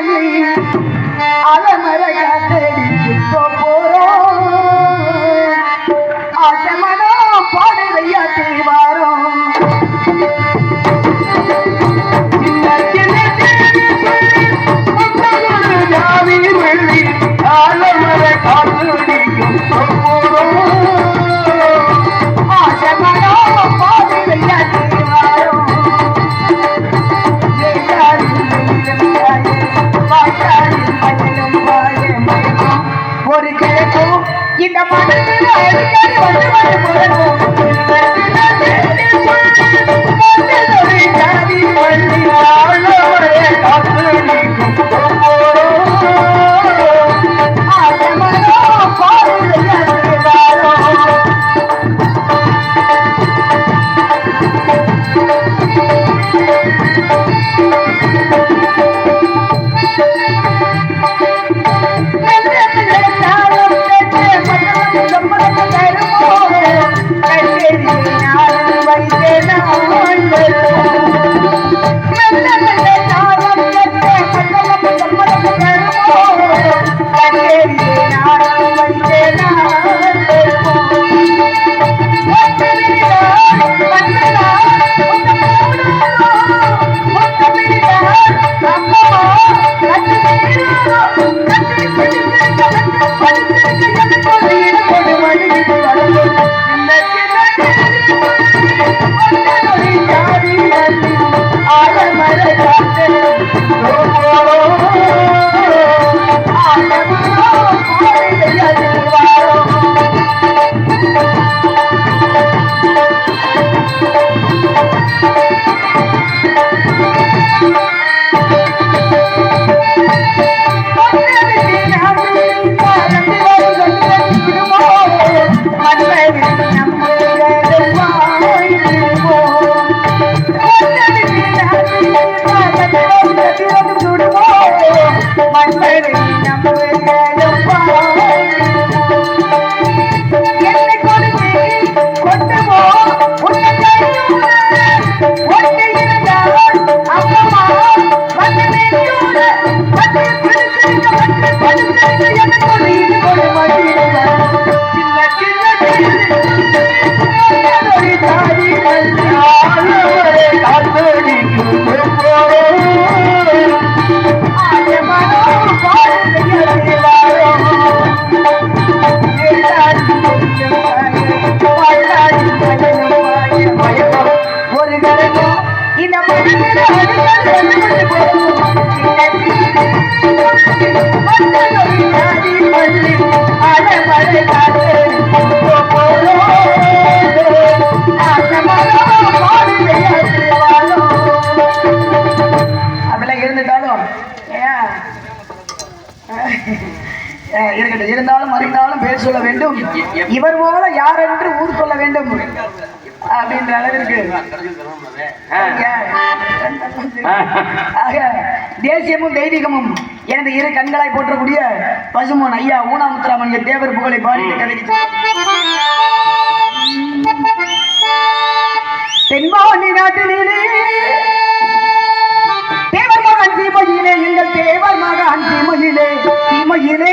বলি இருக்கட்டும். இருந்தாலும் அறிந்தாலும் பேர் சொல்ல வேண்டும். இவர் போல யார் என்று ஊர் சொல்ல வேண்டும். அப்படின்ற அளவிற்கு ஆக தேசியமும் தெய்வீகமும் எனது இரு கண்களாய் போற்றக்கூடிய பசுமோன் ஐயா ஊனாமுத்துராமன் தேவர் புகழை பாடிட்டு கதைக்கு தென்பாண்டி நாட்டினிலே தேவர் மகன் சீமையிலே எங்கள் தேவர் மகன் சீமையிலே சீமையிலே.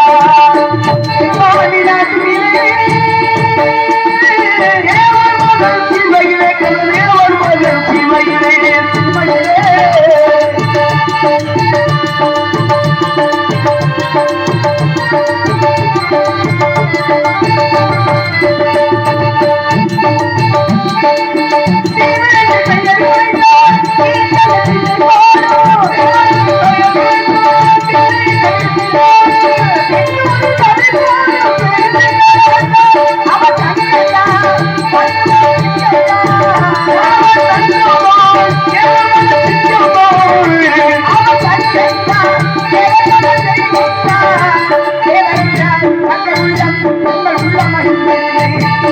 உள்ளம்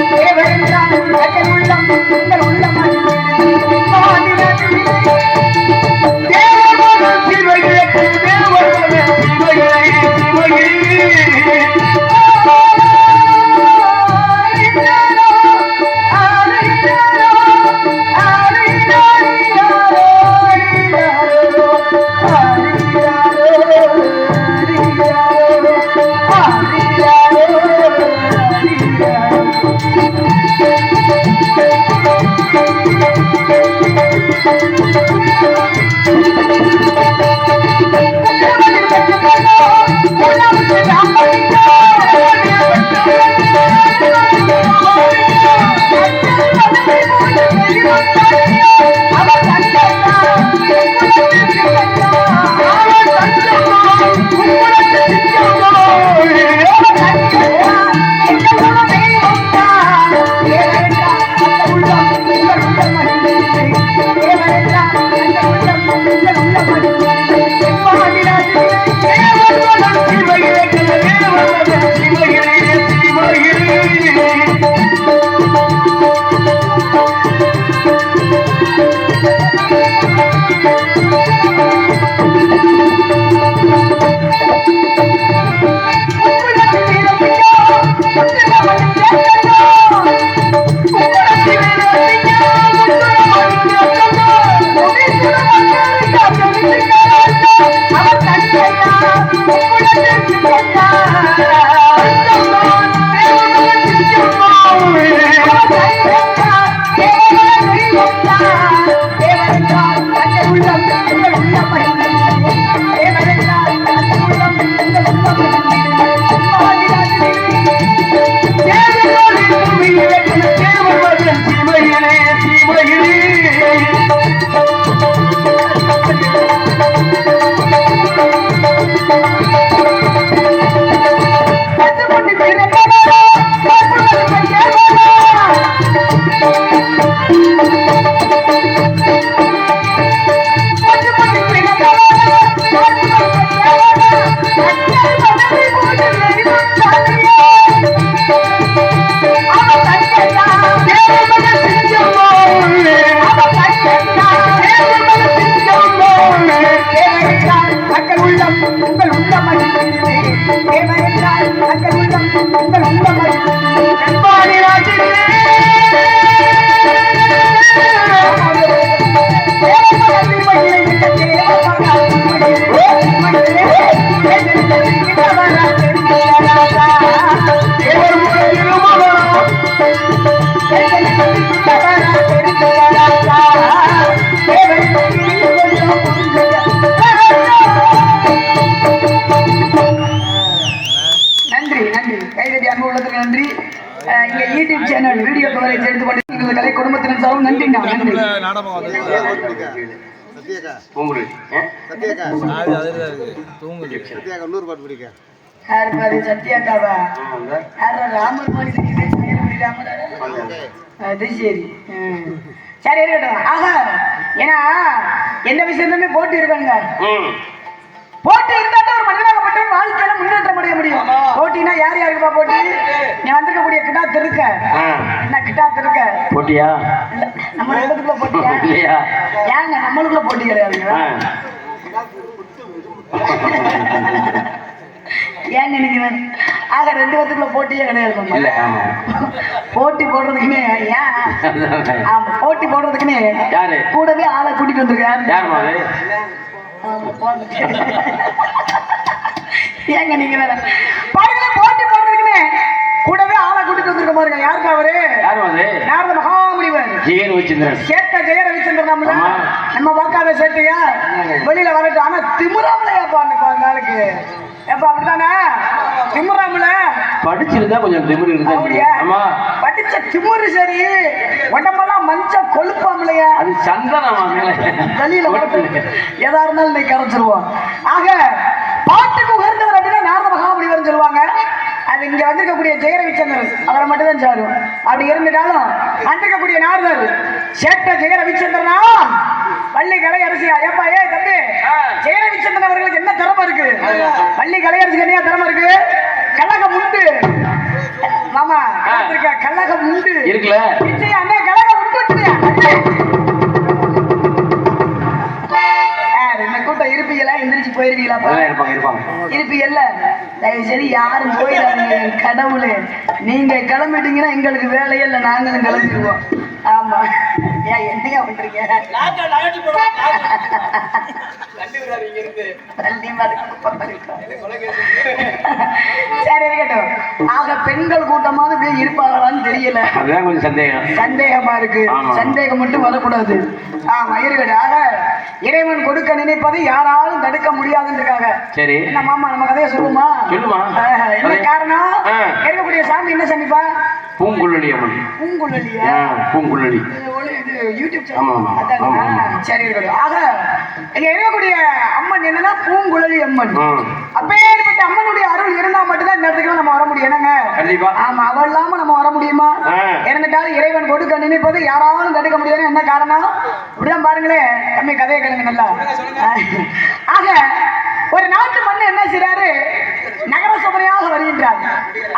என்றால் உள்ளம் உங்கள் உள்ளம் சத்யாக்கா அது அதில் இருக்கு தூங்குது சத்யாக்கா இன்னொரு பாட்டு பிடிக்க. யார் பாரு சத்யாக்காவா யாரா ராமர் மாதிரி தெரியுது செயல்படி ராமரா அது சரி. ம். சரி இருக்கட்டும். ஆஹா. ஏன்னா எந்த விஷயத்துமே போட்டி இருக்காங்க போட்டி இருந்தா தான் ஒரு மனிதனாக மட்டும் வாழ்க்கையில முன்னேற்றம் அடைய முடியும். போட்டினா யார் யாருக்குப்பா போட்டி? நீ வந்திருக்கக்கூடிய கிட்டா திருக்க. என்ன கிட்டா திருக்க? போட்டியா? நம்ம இடத்துக்குள்ள போட்டியா? ஏங்க நம்மளுக்குள்ள போட்டி கிடையாதுங்க. ஏங்க நீங்க வேற- ஆக ரெண்டு பேத்துக்குள்ள போட்டியே கிடையாது இல்ல ஆமா. போட்டி போடுறதுக்குன்னு ஏன்? ஆமா போட்டி போடுறதுக்குன்னு யாரு? கூடவே ஆளை கூட்டிட்டு வந்திருக்காரு. ஏங்க நீங்க வேற பாருங்க போட்டி போடுறதுக்குன்னு கூடவே ஆளை கூட்டிட்டு வந்திருக்க பாருங்க யாருக்கு அவரு யாருமா அது நாரத ஜெயன் வச்சிருந்தேன் சேட்ட ஜெய ரவிச்சந்திரன். நம்ம பார்க்காத சேட்டையா வெளியில வரட்டும். ஆனா திமுறாமலையாப்பா அந்த ஆளுக்கு. ஏப்பா அப்படிதானே திமுறாமல படிச்சிருந்தா கொஞ்சம் திமிரு இருந்தா ஆமா. படிச்ச திமுரு சரி. உடம்பெல்லாம் மஞ்ச கொழுப்பாமலையா? அது சந்தனமா வெளியில வரட்டும். எதா இருந்தாலும் இன்னைக்கு கரைச்சிருவோம். ஆக பாட்டுக்கு உயர்ந்தவர் அப்படின்னா நாரத மகாமுனிவர் சொல்லுவாங்க அது இங்க வந்திருக்கக்கூடிய ஜெயரவிச்சந்திரன் அவரை மட்டும் தான் சாரும் அப்படி இருந்துட்டாலும் வந்திருக்கக்கூடிய நாரதர் சேட்ட ஜெயரவிச்சந்திரனா? பள்ளி கலை அரசியா ஏப்பா ஏ தம்பி ஜெயரவிச்சந்திரன் அவர்களுக்கு என்ன திறமை இருக்கு? பள்ளி கலை அரசுக்கு என்ன திறமை இருக்கு? கழகம் உண்டு. இருக்குல்ல. பிச்சை அந்த கலக விட்டுட்டுயா இந்த கூட்டம் இருப்பீங்களா? எந்திரிச்சு போயிருவீங்களா இருப்பாங்க இருப்பாங்க. இருப்பீங்கல்ல? தயவு சரி யாரும் போயிடாதீங்க கடவுளே. நீங்க கிளம்பிட்டீங்கன்னா எங்களுக்கு வேலையே இல்லை நாங்களும் கிளம்பிடுவோம். ஆமா. ஏன் என்னையா பண்றீங்க? சரி இருக்கட்டும். ஆக பெண்கள் கூட்டமாவது இருப்பாங்களான்னு தெரியல. கொஞ்சம் சந்தேகம். சந்தேகமா இருக்கு. சந்தேகம் மட்டும் வரக்கூடாது. ஆமா இருக்கட்டும் ஆக இறைவன் கொடுக்க நினைப்பதை யாராலும் தடுக்க முடியாதுன்றக்காக சரி. என்ன மாமா நம்ம கதையை சொல்லுமா. என்ன. காரணம். இருக்கக்கூடிய சாமி என்ன சாமிப்பா? பூங்குழலி அம்மன். பூங்குழலி. இங்க இருக்கக்கூடிய அம்மன் என்னன்னா பூங்குழலி அம்மன். அப்பேற்பட்ட அம்மனுடைய அருள் இருந்தா மட்டும்தான் இந்த இடத்துக்கு நம்ம வர முடியும். என்னங்க? கண்டிப்பா. ஆமா அவ இல்லாம நம்ம வர முடியுமா. இறந்துட்டாலும் இறைவன் கொடுக்க நினைப்பது யாராலும் தடுக்க முடியாது என்ன காரணம்? இப்படிதான் பாருங்களேன். தம்பி கதையை கேளுங்க நல்லா. ஆக ஒரு நாட்டு மண்ணு என்ன செய்றாரு? நகர சபையாக வருகின்றார்.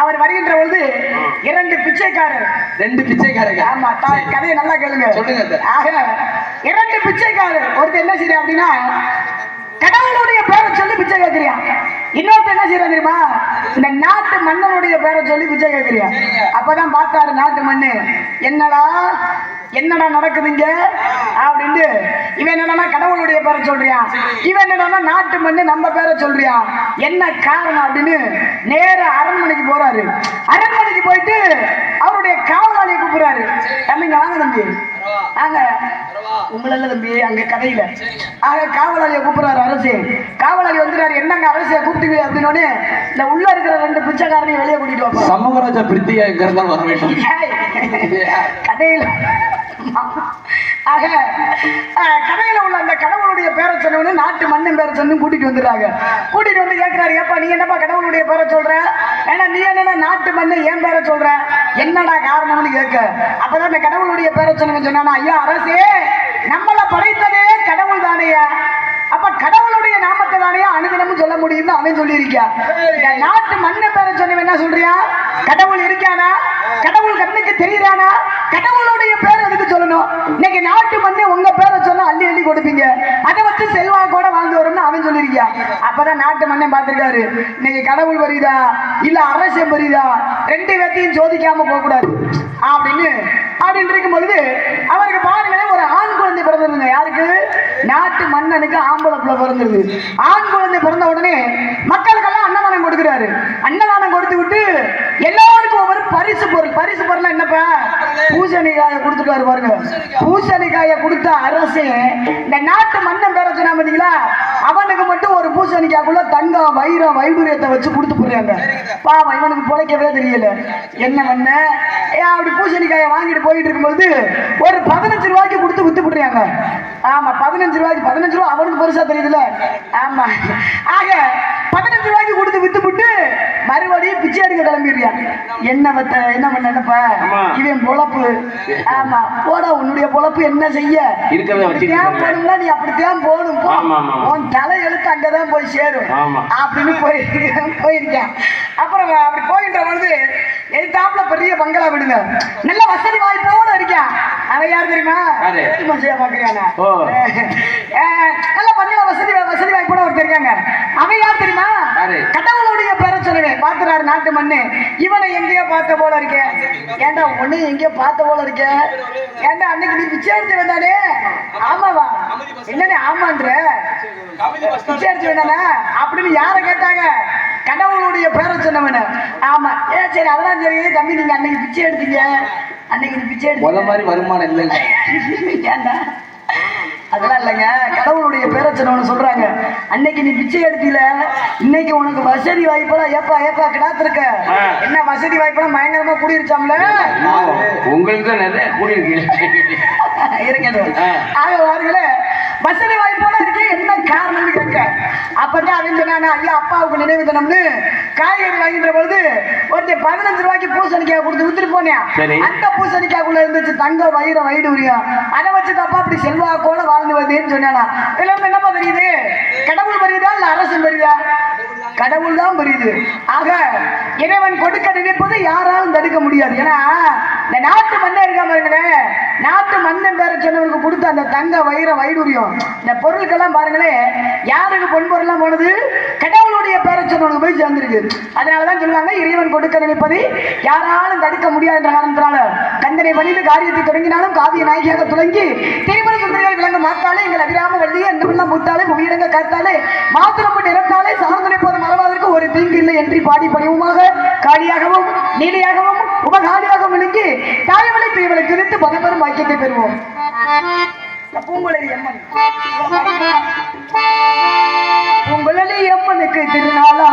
அவர் வருகின்ற பொழுது இரண்டு பிச்சைக்காரர். ரெண்டு பிச்சைக்காரங்க. ஆமா கதையை நல்லா கேளுங்க. சொல்லுங்க. ஆக இரண்டு பிச்சைக்காரர். ஒருத்தர் என்ன செய்யறான் அப்படின்னா கடவுளுடைய பேரை சொல்லி பிச்சை கேட்கிறியான் இன்னொருத்தர் என்ன செய்யறான் தெரியுமா? இந்த நாட்டு மன்னனுடைய பேரை சொல்லி பிச்சை கேட்கிறியான் அப்பதான் பார்த்தாரு நாட்டு மண்ணு. என்னடா என்னடா நடக்குதுங்க அப்படின்ட்டு இவன் என்னடா கடவுளுடைய பேரை சொல்றியான் இவன் என்னடா நாட்டு மண்ணு நம்ம பேரை சொல்றியான் என்ன காரணம் அப்படின்னு நேர அரண்மனைக்கு போறாரு. அரண்மனைக்கு போயிட்டு அவருடைய காவலாளியை கூப்பிடுறாரு. தம்பிங்க வாங்க தம்பி. வாங்க. உங்கள தம்பி அங்க கதையில. ஆக காவலாளியை கூப்பிடுறாரு அரசு. காவலாளி வந்துறாரு. என்னங்க அரசியை கூப்பிட்டுங்க அப்படின்னு இந்த உள்ள இருக்கிற ரெண்டு பிச்சைக்காரனையும் வெளியே கூட்டிட்டு சமூகராஜா பிரித்தியா எங்க இருந்தாலும் வர வேண்டும். கதையில ஆக கடையில் உள்ள அந்த கடவுளுடைய பேரை சொன்னவனு நாட்டு மண்ணன் பேரை சொன்னு கூட்டிட்டு வந்துடுறாங்க. கூட்டிட்டு வந்து கேட்கிறாரு ஏப்பா நீ என்னப்பா கடவுளுடைய பேரை சொல்ற? ஏன்னா நீ என்னன்னா நாட்டு மண்ணு ஏன் பேரை சொல்ற? என்னடா காரணம்னு கேட்க. அப்பதான் அந்த கடவுளுடைய பேரை சொன்னவன் சொன்னானா ஐயா அரசே நம்மளை படைத்ததே கடவுள் தானேயா? அப்ப கடவுளுடைய நாமத்தை தானே அனுதினமும் சொல்ல முடியும்னு அவன் சொல்லியிருக்கா இந்த நாட்டு மண்ணு பேரை சொன்னவன் என்ன சொல்றியா? கடவுள் இருக்கானா? கடவுள் கண்ணுக்கு தெரியுறானா? கடவுளுடைய பேர் இன்னைக்கு நாட்டு மண்ணு உங்க பேரை சொன்னா அள்ளி அள்ளி கொடுப்பீங்க. அதை வச்சு செல்வாக்கோட வாழ்ந்து வரும்னு அவன் சொல்லியிருக்கியா? அப்பதான் நாட்டு மண்ணை பார்த்திருக்காரு. இன்னைக்கு கடவுள் வருதா இல்ல அரசியம் வருதா ரெண்டு பேர்த்தையும் சோதிக்காம போக கூடாது அப்படின்னு அப்படின்னு இருக்கும் பொழுது அவருக்கு பாருங்களேன் ஒரு ஆண் குழந்தை பிறந்திருங்க யாருக்கு? நாட்டு மன்னனுக்கு ஆம்பளை பிள்ளை பிறந்தது ஆண் குழந்தை பிறந்த உடனே மக்களுக்கெல்லாம் அன்னதானம் கொடுக்குறாரு. அன்னதானம் கொடுத்து விட்டு பரிசு பொருள் பரிசு பொருள் என்னப்பா? பூசணிக்காயை கொடுத்துட்டாரு பாருங்க. பூசணிக்காயை கொடுத்த அரசு இந்த நாட்டு மன்னன் பேர சொன்னா பாத்தீங்களா? அவனுக்கு மட்டும் ஒரு பூசணிக்காய்க்குள்ள தங்கம் வைரம் வைடூரியத்தை வச்சு கொடுத்து போடுறாங்க. பாவம் இவனுக்கு பிழைக்கவே தெரியல. என்ன பண்ண ஏன் அப்படி பூசணிக்காயை வாங்கிட்டு போயிட்டு இருக்கும்போது ஒரு பதினஞ்சு ரூபாய்க்கு கொடுத்து வித்து போடுறாங்க. ஆமா பதினஞ்சு ரூபாய்க்கு பதினஞ்சு ரூபா அவனுக்கு பெருசா தெரியுதுல்ல. ஆமா. ஆக பதினஞ்சு ரூபாய்க்கு கொடுத்து வித்து விட்டு மறுபடியும் பிச்சை எடுக்க கிளம்பிடுறியா? என்ன பத்த என்ன பண்ண என்னப்பா ஆமா. இவன் பொழப்பு. ஆமா. போடா உன்னுடைய பொழப்பு என்ன செய்ய? இப்படித்தான் போகணும்னா நீ அப்படித்தான் போகணும். போ. ஆமா, ஆமா, ஆமா. உன் தலை எழுத்து அங்கதான் போய் சேரும். அப்படின்னு போய் போயிருக்கேன். அப்புறம் அப்படி போயிட்ட பொழுது எதிர்த்தாப்புல பெரிய பங்களா விடுங்க. நல்ல வசதி வாய்ப்போட இருக்கேன். அவன் யார் தெரியுமா? பாக்குறியானா ஓ. நல்ல பங்களா வசதி வசதி வாய்ப்போட ஒருத்தர் இருக்காங்க. அவன் யார் தெரியுமா? கடவுளுடைய சொல்லுவேன் பார்த்துறாரு நாட்டு மண்ணு. இவனை எங்கேயோ பார்த்த போல இருக்கேன் ஏன்டா உன்னை எங்கேயோ பார்த்த போல இருக்க? ஏன்டா அன்னைக்கு நீ பிச்சை எடுத்து வேண்டானே ஆமாவா? என்னனே ஆமான்ற? பிச்சை எடுத்து வேண்டானே அப்படின்னு யாரை கேட்டாங்க? கடவுளுடைய பேரை சொன்னவன. ஆமா. ஏ சரி அதெல்லாம் சரி. தம்பி நீங்க அன்னைக்கு பிச்சை எடுத்தீங்க. அன்னைக்கு நீ பிச்சை முத எடுத்தீங்க மாதிரி வருமானம் இல்லைங்க. ஏன்டா அதெல்லாம் இல்லைங்க. கடவுளுடைய பேரை சொன்னவனு சொல்றாங்க. அன்னைக்கு நீ பிச்சை எடுத்தீல? இன்னைக்கு உனக்கு வசதி வாய்ப்பெல்லாம் ஏப்பா ஏப்பா கிடாத்திருக்க. என்ன வசதி வாய்ப்பெல்லாம் பயங்கரமா கூடிருச்சாம்ல? உங்களுக்கு தான் நிறைய கூடியிருக்கு. ஆ. ஆக வாருங்களே வசதி வாய்ப்போட என்ன காரணம்னு கேட்க. அப்பதான் அவன் சொன்னானா ஐயா அப்பாவுக்கு நினைவு தினம்னு காய்கறி வாங்கின்ற பொழுது ஒருத்தர் பதினஞ்சு ரூபாய்க்கு பூசணிக்காய் கொடுத்து வித்துட்டு போனேன். அந்த பூசணிக்காய்க்குள்ள இருந்துச்சு தங்க வயிற வைடூரியம். அதை வச்சு தப்பா அப்படி செல்வாக்கோட வாழ்ந்து வந்தேன்னு சொன்னானா. இருந்து என்னப்பா தெரியுது? கடவுள் வருதா இல்ல அரசு வருதா கடவுள் தான் புரியுது. ஆக இறைவன் கொடுக்க நினைப்பது யாராலும் தடுக்க முடியாது. ஏன்னா இந்த நாட்டு மண்ணை இருக்கா பாருங்களேன் நாட்டு மன்னன் பேர சொன்னவருக்கு கொடுத்த அந்த தங்க வைர வைடூரியம் இந்த பொருட்கள்லாம் பாருங்களேன் யாருக்கு பொன்பொருள்லாம் போனது? கடவுளுடைய பேரை சொன்னவனுக்கு போய் சேர்ந்திருக்கு. அதனாலதான் சொல்லுவாங்க இறைவன் கொடுக்க நினைப்பது யாராலும் தடுக்க முடியாது என்ற காரணத்தினால கந்தனை வழியில் காரியத்தை தொடங்கினாலும் காவிய நாயகியாக துவங்கி திருமண சுந்தரிகள் விளங்க மாத்தாலே எங்கள் அபிராம வள்ளியை பிள்ளை முத்தாலே புவியிடங்க காத்தாலே மாத்திரம் நிறத்தாலே சார்ந்தனை போதும் ஒரு தீங்கு இல்லை என்று பாடி பணிவுமாக காளியாகவும் நீலியாகவும் உபகாரியாகவும் விளங்கி தாயவளை தீவலை குறித்து பதப்பெரும் வாக்கியத்தை பெறுவோம். பூங்குழலி அம்மன். பூங்குழலி அம்மனுக்கு திருநாளா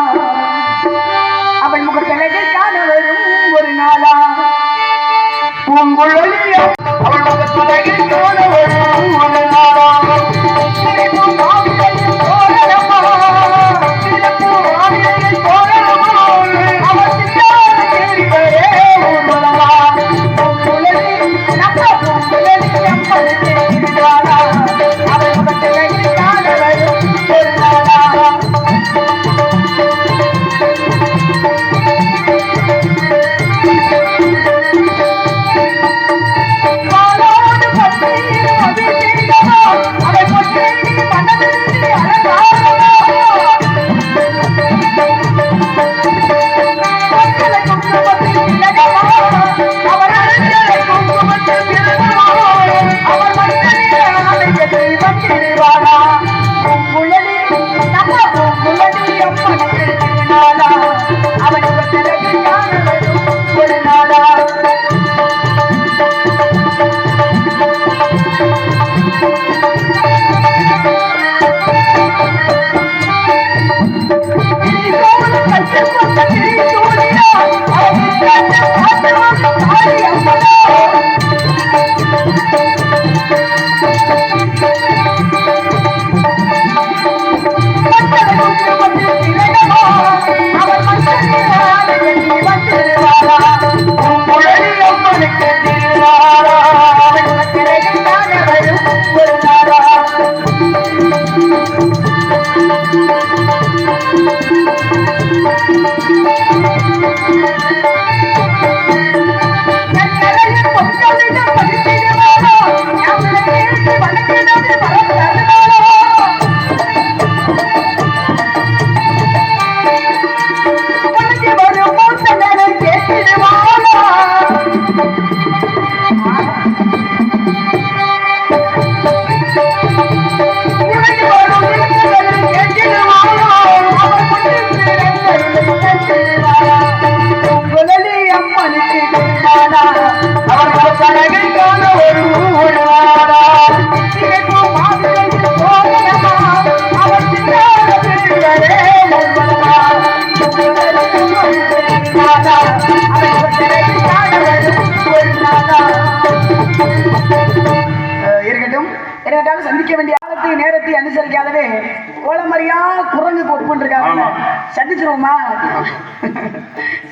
சந்திச்சிருவோமா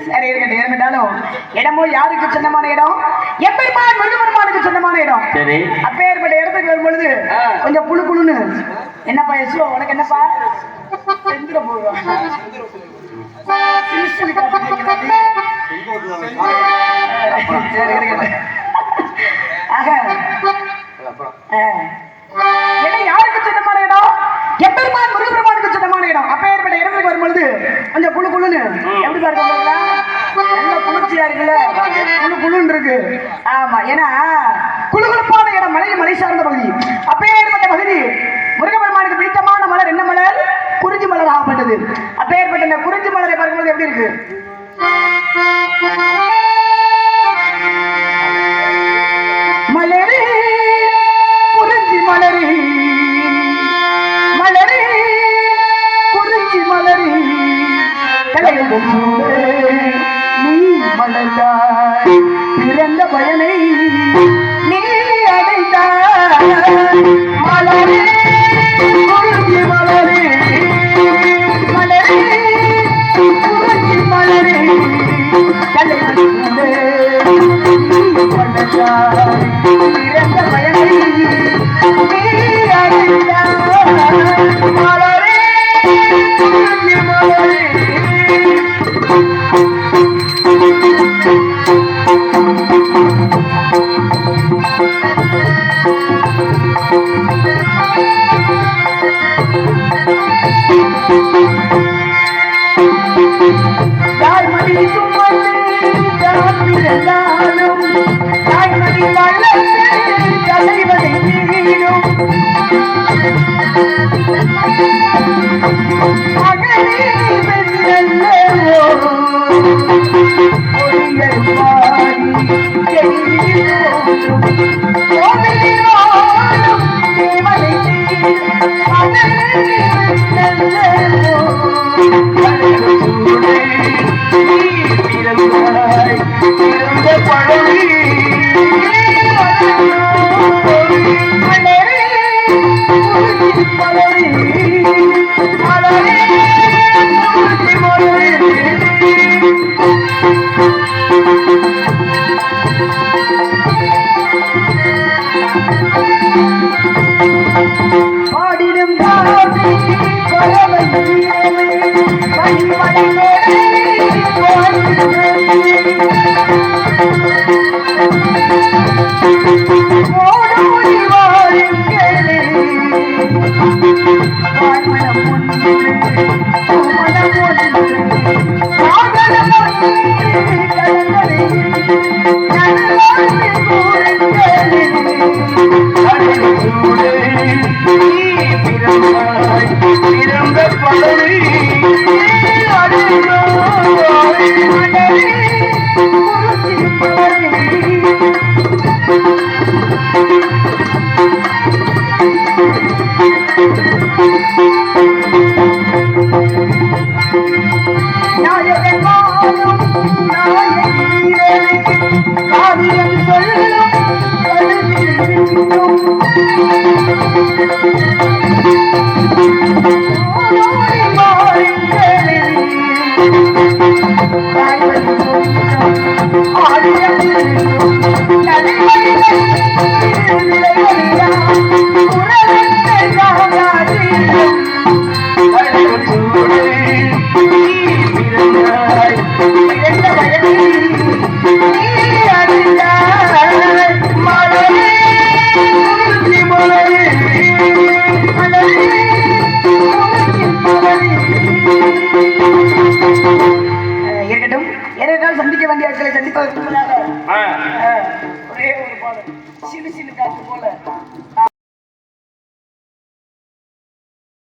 சரி இருக்கட்டும் இருந்துட்டாலும் இடமோ யாருக்கு சொந்தமான இடம்? எப்பெருமான் முருகபெருமானுக்கு சொந்தமான இடம்? சரி. அப்பேற்பட்ட இடத்துக்கு வரும் பொழுது ஆ. கொஞ்சம் குழு குழுன்னு என்னப்பா யசு உனக்கு என்னப்பா? சிலு காட்டுறீங்களா? சரி இருக்கட்டும். ஆக ஆ. இடம் யாருக்கு சொந்தமான இடம்? எப்பெருமான் முருகபெருமானுக்கு சொந்தமான இடம்? அப்பேற்பட்ட இடத்துக்கு வரும்பொழுது கொஞ்சம் குழு குழுன்னு எப்படி பாருங்க நல்ல குளிர்ச்சியா இருக்குல்ல? குழு குழுன்னு இருக்கு. ஆமா ஏன்னா குழுகுழுப்பான இடம் மலை மலை சார்ந்த பகுதி. அப்பேற்பட்ட பகுதி முருகபெருமானுக்கு பிடித்தமான மலர் என்ன மலர்? குறிஞ்சி மலர் ஆகப்பட்டது. அப்பேற்பட்ட இந்த குறிஞ்சி மலரை பார்க்கும்போது எப்படி இருக்கு? மலர்ந்தாய் பிறந்த Bye.